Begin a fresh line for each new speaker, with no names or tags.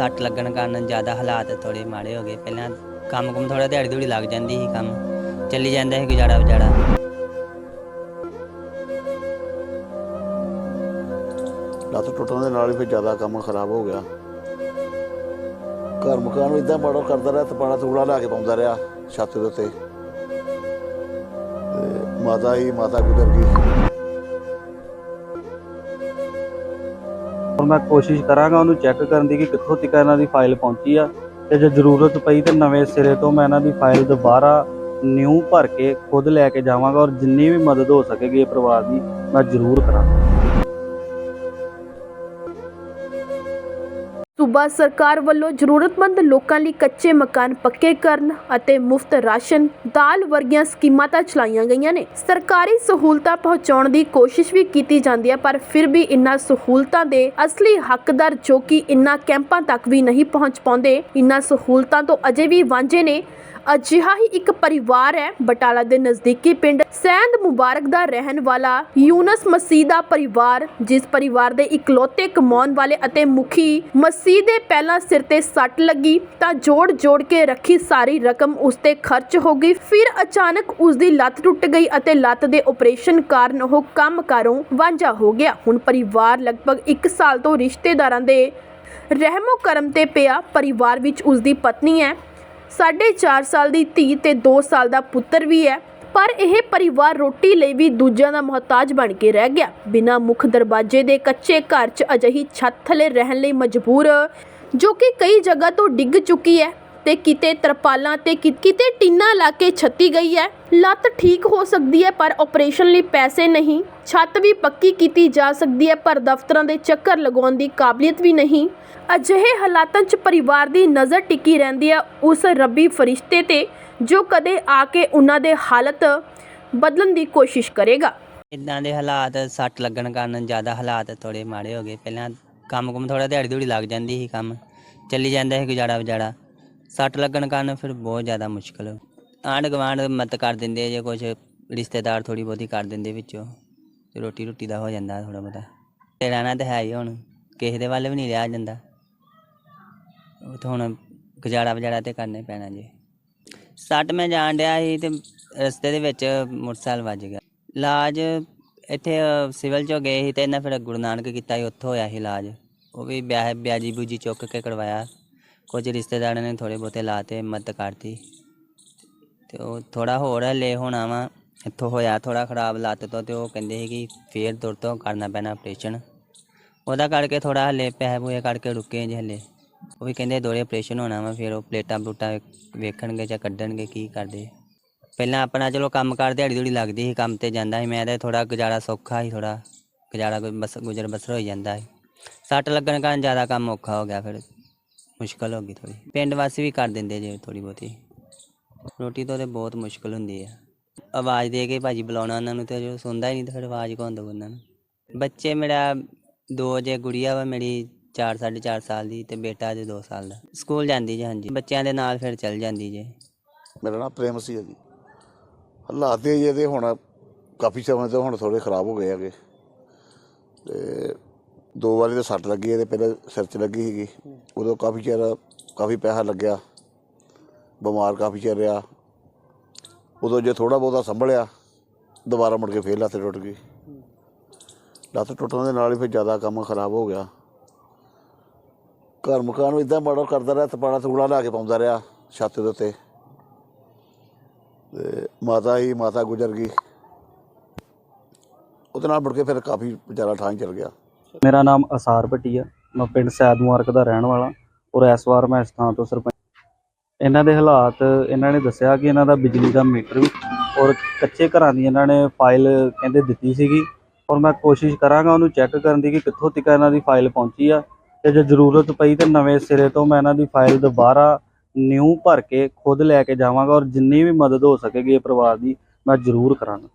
ਸੱਟ ਲੱਗਣ ਕਾਰਨ ਜ਼ਿਆਦਾ ਹਾਲਾਤ ਥੋੜੇ ਮਾੜੇ ਹੋ ਗਏ। ਪਹਿਲਾਂ ਕੰਮ ਕੁਮ ਥੋੜਾ ਦਿਹਾੜੀ ਦਿਹੜੀ ਲੱਗ ਜਾਂਦੀ ਸੀ ਕੰਮ। ਚੱਲੀ ਜਾਂਦਾ ਸੀ ਗੁਜ਼ਾਰਾ ਵਿਚਾਰਾ
ਲੱਤ ਟੁੱਟਣ ਦੇ ਨਾਲ ਹੀ ਫਿਰ ਜ਼ਿਆਦਾ ਕੰਮ ਖਰਾਬ ਹੋ ਗਿਆ। ਘਰ ਮਕਾਨ ਨੂੰ ਇਦਾਂ ਬੜਾ ਕਰਦਾ ਰਿਹਾ ਤਪਾੜਾ ਤੂੜਾ ਲਾ ਕੇ ਪਾਉਂਦਾ ਰਿਹਾ, ਛੱਤ ਦੇ ਉੱਤੇ। ਮਾਤਾ ਹੀ ਮਾਤਾ ਗੁਜ਼ਰ ਗਈ।
ਔਰ ਮੈਂ ਕੋਸ਼ਿਸ਼ ਕਰਾਂਗਾ ਉਹਨੂੰ ਚੈੱਕ ਕਰਨ ਦੀ ਕਿ ਕਿੱਥੋਂ ਤੱਕ ਇਹਨਾਂ ਦੀ ਫਾਈਲ ਪਹੁੰਚੀ ਆ। ਤੇ ਜੇ ਜ਼ਰੂਰਤ ਪਈ ਤੇ ਨਵੇਂ ਸਿਰੇ ਤੋਂ ਮੈਂ ਇਹਨਾਂ ਦੀ ਫਾਈਲ ਦੁਬਾਰਾ ਨਿਊ ਭਰ ਕੇ ਖੁਦ ਲੈ ਕੇ ਜਾਵਾਂਗਾ ਔਰ ਜਿੰਨੀ ਵੀ ਮਦਦ ਹੋ ਸਕੇਗੀ ਇਹ ਪਰਿਵਾਰ ਦੀ ਮੈਂ ਜ਼ਰੂਰ ਕਰਾਂਗਾ।
ਸੂਬਾ ਸਰਕਾਰ ਵੱਲੋਂ ਜ਼ਰੂਰਤਮੰਦ ਲੋਕਾਂ ਲਈ ਕੱਚੇ ਮਕਾਨ ਪੱਕੇ ਕਰਨ ਅਤੇ ਮੁਫਤ ਰਾਸ਼ਨ, ਦਾਲ ਵਰਗੀਆਂ ਸਕੀਮਾਂ ਤਾਂ ਚਲਾਈਆਂ ਗਈਆਂ ਨੇ। ਸਰਕਾਰੀ ਸਹੂਲਤਾਂ ਪਹੁੰਚਾਉਣ ਦੀ ਕੋਸ਼ਿਸ਼ ਵੀ ਕੀਤੀ ਜਾਂਦੀ ਹੈ, ਪਰ ਫਿਰ ਵੀ ਇਨ੍ਹਾਂ ਸਹੂਲਤਾਂ ਦੇ ਅਸਲੀ ਹੱਕਦਾਰ ਜੋ ਕਿ ਇਨ੍ਹਾਂ ਕੈਂਪਾਂ ਤੱਕ ਵੀ ਨਹੀਂ ਪਹੁੰਚ ਪਾਉਂਦੇ, ਇਨ੍ਹਾਂ ਸਹੂਲਤਾਂ ਤੋਂ ਅਜੇ ਵੀ ਵਾਂਝੇ ਨੇ। ਅਜਿਹਾ ਹੀ ਇੱਕ ਪਰਿਵਾਰ ਹੈ ਬਟਾਲਾ ਦੇ ਨਜ਼ਦੀਕੀ ਪਿੰਡ ਸੈਂਦ ਮੁਬਾਰਕ ਦਾ ਰਹਿਣ ਵਾਲਾ ਯੂਨਸ ਮਸੀਹ ਦਾ ਪਰਿਵਾਰ, ਜਿਸ ਪਰਿਵਾਰ ਦੇ ਇਕਲੌਤੇ ਕਮਾਉਣ ਵਾਲੇ ਅਤੇ ਮੁਖੀ ਮਸੀਹ ਦੇ ਪਹਿਲਾਂ ਸਿਰ ਤੇ ਸੱਟ ਲੱਗੀ ਤਾਂ ਜੋੜ ਜੋੜ ਕੇ ਰੱਖੀ ਸਾਰੀ ਰਕਮ ਉਸ ਤੇ ਖਰਚ ਹੋ ਗਈ। ਫਿਰ ਅਚਾਨਕ ਉਸ ਦੀ ਲੱਤ ਟੁੱਟ ਗਈ ਅਤੇ ਲੱਤ ਦੇ ਆਪਰੇਸ਼ਨ ਕਾਰਨ ਉਹ ਕੰਮ ਕਾਰੋਂ ਵਾਂਝਾ ਹੋ ਗਿਆ। ਹੁਣ ਪਰਿਵਾਰ ਲਗਭਗ 1 ਸਾਲ ਤੋਂ ਰਿਸ਼ਤੇਦਾਰਾਂ ਦੇ ਰਹਿਮੋ ਕਰਮ ਤੇ ਪਿਆ। ਪਰਿਵਾਰ ਵਿੱਚ ਉਸ ਦੀ ਪਤਨੀ ਹੈ। ਸਾਢੇ 4 ਸਾਲ ਦੀ ਧੀ ਤੇ 2 ਸਾਲ ਦਾ ਪੁੱਤਰ ਵੀ ਹੈ, ਪਰ ਇਹ ਪਰਿਵਾਰ ਰੋਟੀ ਲਈ ਵੀ ਦੂਜਿਆਂ ਦਾ ਮੁਹਤਾਜ ਬਣ ਕੇ ਰਹਿ ਗਿਆ। ਬਿਨਾਂ ਮੁੱਖ ਦਰਵਾਜ਼ੇ ਦੇ ਕੱਚੇ ਘਰ 'ਚ ਅਜਿਹੀ ਛੱਤ ਥੱਲੇ ਰਹਿਣ ਲਈ ਮਜਬੂਰ, ਜੋ ਕਿ ਕਈ ਜਗ੍ਹਾ ਤੋਂ ਡਿੱਗ ਚੁੱਕੀ ਹੈ। ਤੇ ਕਿਤੇ ਤਰਪਾਲਾਂ ਤੇ ਕਿ- ਕਿਤੇ ਟੀਨਾ ਲਾ ਕੇ ਛੱਤੀ ਗਈ ਹੈ। ਲੱਤ ਠੀਕ ਹੋ ਸਕਦੀ ਹੈ, ਪਰ ਆਪਰੇਸ਼ਨ ਲਈ ਪੈਸੇ ਨਹੀਂ। ਛੱਤ ਵੀ ਪੱਕੀ ਕੀਤੀ ਜਾ ਸਕਦੀ ਹੈ, ਪਰ ਦਫ਼ਤਰਾਂ ਦੇ ਚੱਕਰ ਲਗਾਉਣ ਦੀ ਕਾਬਲੀਅਤ ਵੀ ਨਹੀਂ। ਅਜਿਹੇ ਹਾਲਾਤਾਂ 'ਚ ਪਰਿਵਾਰ ਦੀ ਨਜ਼ਰ ਟਿਕੀ ਰਹਿੰਦੀ ਹੈ ਉਸ ਰੱਬੀ ਫਰਿਸ਼ਤੇ ਤੇ, ਜੋ ਕਦੇ ਆ ਕੇ ਉਹਨਾਂ ਦੇ ਹਾਲਤ ਬਦਲਣ ਦੀ ਕੋਸ਼ਿਸ਼ ਕਰੇਗਾ।
ਇਦਾਂ ਦੇ ਹਾਲਾਤ ਸੱਟ ਲੱਗਣ ਕਾਰਨ ਜ਼ਿਆਦਾ ਹਾਲਾਤ ਥੋੜੇ ਮਾੜੇ ਹੋ ਗਏ। ਪਹਿਲਾਂ ਕੰਮ ਕੁਮ ਥੋੜਾ ਦਿਹਾੜੀ ਦਿਹੜੀ ਲੱਗ ਜਾਂਦੀ ਸੀ ਕੰਮ। ਚੱਲੀ ਜਾਂਦਾ ਸੀ ਗੁਜ਼ਾਰਾ ਵਿਚਾਰਾ ਸੱਟ ਲੱਗਣ ਕਾਰਨ ਫਿਰ ਬਹੁਤ ਜ਼ਿਆਦਾ ਮੁਸ਼ਕਲ। ਆਂਢ ਗੁਆਂਢ ਮਦਦ ਕਰ ਦਿੰਦੇ ਜੇ ਕੁਝ ਰਿਸ਼ਤੇਦਾਰ ਥੋੜੀ ਬਹੁਤੀ ਕਰ ਦਿੰਦੇ ਵਿੱਚੋਂ। ਤੇ ਰੋਟੀ ਰੋਟੀ ਦਾ ਹੋ ਜਾਂਦਾ ਥੋੜਾ ਬਹੁਤਾ। ਤੇ ਰਹਿਣਾ ਤਾਂ ਹੈ ਹੀ ਹੁਣ, ਕਿਸੇ ਦੇ ਵੱਲ ਵੀ ਨਹੀਂ ਰਿਹਾ ਜਾਂਦਾ। ਉਹ ਤਾਂ ਹੁਣ ਗੁਜ਼ਾਰਾ ਵਜਾਰਾ ਤੇ ਕਰਨੇ ਪੈਣਾ ਜੀ। ਸੱਟ ਮੈਂ ਜਾਣ ਡਿਆ ਸੀ ਤੇ ਰਸਤੇ ਦੇ ਵਿੱਚ ਮੋਟਰਸਾਈਕਲ ਵੱਜ ਗਿਆ। ਇਲਾਜ ਇੱਥੇ ਸਿਵਲ ਚੋਂ ਗਏ ਸੀ ਤੇ ਇਹਨਾਂ ਫਿਰ ਗੁਰੂ ਨਾਨਕ ਕੀਤਾ ਸੀ, ਉੱਥੋਂ ਹੋਇਆ ਸੀ ਇਲਾਜ। ਉਹ ਵੀ ਵਿਆਹ ਵਿਆਜੀ ਬੂਜੀ ਚੁੱਕ ਕੇ ਕਰਵਾਇਆ। ਕੁਝ ਰਿਸ਼ਤੇਦਾਰਾਂ ਨੇ ਥੋੜੇ ਬਹੁਤੇ ਲਾਤੇ ਮਦਦ ਕਰਤੀ। ਤੇ ਉਹ ਥੋੜਾ ਹੋਰ ਹਲੇ ਹੋਣਾ ਵਾ ਇੱਥੋਂ ਹੋਇਆ ਥੋੜਾ ਖਰਾਬ ਲੱਤ ਤੋਂ ਤੇ ਉਹ ਕਹਿੰਦੇ ਸੀ ਕਿ ਫੇਰ ਦੁਰ ਤੋਂ ਕਰਨਾ ਪੈਣਾ ਆਪਰੇਸ਼ਨ ਉਹਦਾ ਕਰਕੇ ਥੋੜਾ ਹਲੇ ਪੈਸੇ ਪੂਏ ਕਰਕੇ ਰੁਕੇ ਜੇ ਹਲੇ। ਉਹ ਵੀ ਕਹਿੰਦੇ ਦੋਰੇ ਆਪਰੇਸ਼ਨ ਹੋਣਾ ਵਾ, ਫਿਰ ਉਹ ਪਲੇਟਾਂ ਪਲੂਟਾਂ ਵੇਖਣਗੇ ਜਾਂ ਕੱਢਣਗੇ ਕੀ ਕਰਦੇ। ਪਹਿਲਾਂ ਆਪਣਾ ਚਲੋ ਕੰਮ ਕਰ ਦਿਹਾੜੀ ਦਿਹੜੀ ਲੱਗਦੀ ਸੀ, ਕੰਮ ਤੇ ਜਾਂਦਾ ਸੀ। ਮੈਂ ਤਾਂ ਥੋੜਾ ਗੁਜ਼ਾਰਾ ਸੌਖਾ ਸੀ ਥੋੜਾ ਗੁਜ਼ਾਰਾ ਕੋਈ ਬਸ ਗੁਜ਼ਰ ਬਸਰ ਹੋ ਜਾਂਦਾ ਸੀ। ਸੱਟ ਲੱਗਣ ਕਾਰਨ ਜ਼ਿਆਦਾ ਕੰਮ ਔਖਾ ਹੋ ਗਿਆ ਫਿਰ। ਮੁਸ਼ਕਲ ਹੋ ਗਈ ਥੋੜੀ ਪਿੰਡ ਵਾਸੀ ਵੀ ਕਰ ਦਿੰਦੇ ਜੇ ਥੋੜੀ ਬਹੁਤੀ। ਰੋਟੀ ਤੋਂ ਤੇ ਬਹੁਤ ਮੁਸ਼ਕਲ ਹੁੰਦੀ ਆ। ਆਵਾਜ਼ ਦੇ ਕੇ ਭਾਜੀ ਬੁਲਾਉਣਾ ਉਹਨਾਂ ਨੂੰ ਤੇ ਜੋ ਸੁਣਦਾ ਹੀ ਨਹੀਂ ਤੇ ਫਿਰ ਆਵਾਜ਼ ਕੌਣ ਦਊ ਉਹਨਾਂ ਨੂੰ। ਬੱਚੇ ਮੇਰਾ ਦੋ ਜੇ ਗੁੜੀਆ ਵਾ ਮੇਰੀ 4 4.5 ਸਾਲ ਦੀ ਤੇ ਬੇਟਾ ਜੇ 2 ਸਾਲ ਦਾ। ਸਕੂਲ ਜਾਂਦੀ ਜੇ, ਹਾਂਜੀ। ਬੱਚਿਆਂ ਦੇ ਨਾਲ ਫਿਰ ਚੱਲ ਜਾਂਦੀ ਜੇ।
ਮੇਰਾ ਨਾਮ ਪ੍ਰੇਮ ਸੀ ਜੀ। ਹਾਲਾਤ ਇਹ ਜਿਹੇ ਹੁਣ ਕਾਫੀ ਸਮੇਂ ਤੋਂ ਹੁਣ ਥੋੜੇ ਖਰਾਬ ਹੋ ਗਏ ਹੈਗੇ। ਤੇ ਦੋ ਵਾਰੀ ਤਾਂ ਸੱਟ ਲੱਗੀ, ਇਹਦੇ ਪਹਿਲਾਂ ਸਿਰ 'ਚ ਲੱਗੀ ਸੀਗੀ। ਉਦੋਂ ਕਾਫੀ ਚਿਰ ਕਾਫੀ ਪੈਸਾ ਲੱਗਿਆ, ਬਿਮਾਰ ਕਾਫੀ ਚਿਰ ਰਿਹਾ। ਉਦੋਂ ਜੇ ਥੋੜਾ ਬਹੁਤਾ ਸੰਭਲਿਆ, ਦੁਬਾਰਾ ਮੁੜ ਕੇ ਫੇਰ ਲੱਤ ਟੁੱਟ ਗਈ। ਲੱਤ ਟੁੱਟਣ ਦੇ ਨਾਲ ਹੀ ਫਿਰ ਜ਼ਿਆਦਾ ਕੰਮ ਖਰਾਬ ਹੋ ਗਿਆ। ਘਰ ਮਕਾਨ ਨੂੰ ਇਦਾਂ ਬੜਾ ਕਰਦਾ ਰਿਹਾ ਤਪਾੜਾ ਤੂੜਾ ਲਾ ਕੇ ਪਾਉਂਦਾ ਰਿਹਾ ਛੱਤ ਦੇ ਉੱਤੇ। ਤੇ ਮਾਤਾ ਹੀ ਮਾਤਾ ਗੁਜ਼ਰ ਗਈ। ਉਹਦੇ ਨਾਲ ਮੁੜ ਕੇ ਫਿਰ ਕਾਫੀ ਵਿਚਾਰਾ ਠਾਂ ਚਲ ਗਿਆ।
ਮੇਰਾ ਨਾਮ ਅਸਾਰ ਭੱਟੀ ਆ। ਮੈਂ ਪਿੰਡ ਸੈਦ ਮੁਬਾਰਕ ਦਾ ਰਹਿਣ ਵਾਲਾ। ਔਰ ਇਸ ਵਾਰ ਮੈਂ ਇਸ ਥਾਂ ਤੋਂ ਸਰਪੰਚ ਇਹਨਾਂ ਦੇ ਹਾਲਾਤ, ਇਹਨਾਂ ਨੇ ਦੱਸਿਆ ਕਿ ਇਹਨਾਂ ਦਾ ਬਿਜਲੀ ਦਾ ਮੀਟਰ ਵੀ ਔਰ ਕੱਚੇ ਘਰਾਂ ਦੀ ਇਹਨਾਂ ਨੇ ਫਾਈਲ ਕਹਿੰਦੇ ਦਿੱਤੀ ਸੀਗੀ। ਔਰ ਮੈਂ ਕੋਸ਼ਿਸ਼ ਕਰਾਂਗਾ ਉਹਨੂੰ ਚੈੱਕ ਕਰਨ ਦੀ ਕਿ ਕਿੱਥੋਂ ਤੱਕ ਇਹਨਾਂ ਦੀ ਫਾਈਲ ਪਹੁੰਚੀ ਆ। ਤੇ ਜੇ ਜ਼ਰੂਰਤ ਪਈ ਤੇ ਨਵੇਂ ਸਿਰੇ ਤੋਂ ਮੈਂ ਇਹਨਾਂ ਦੀ ਫਾਈਲ ਦੁਬਾਰਾ ਨਿਊ ਭਰ ਕੇ ਖੁਦ ਲੈ ਕੇ ਜਾਵਾਂਗਾ। ਔਰ ਜਿੰਨੀ ਵੀ ਮਦਦ ਹੋ ਸਕੇਗੀ ਇਹ ਪਰਿਵਾਰ ਦੀ ਮੈਂ ਜ਼ਰੂਰ ਕਰਾਂਗਾ।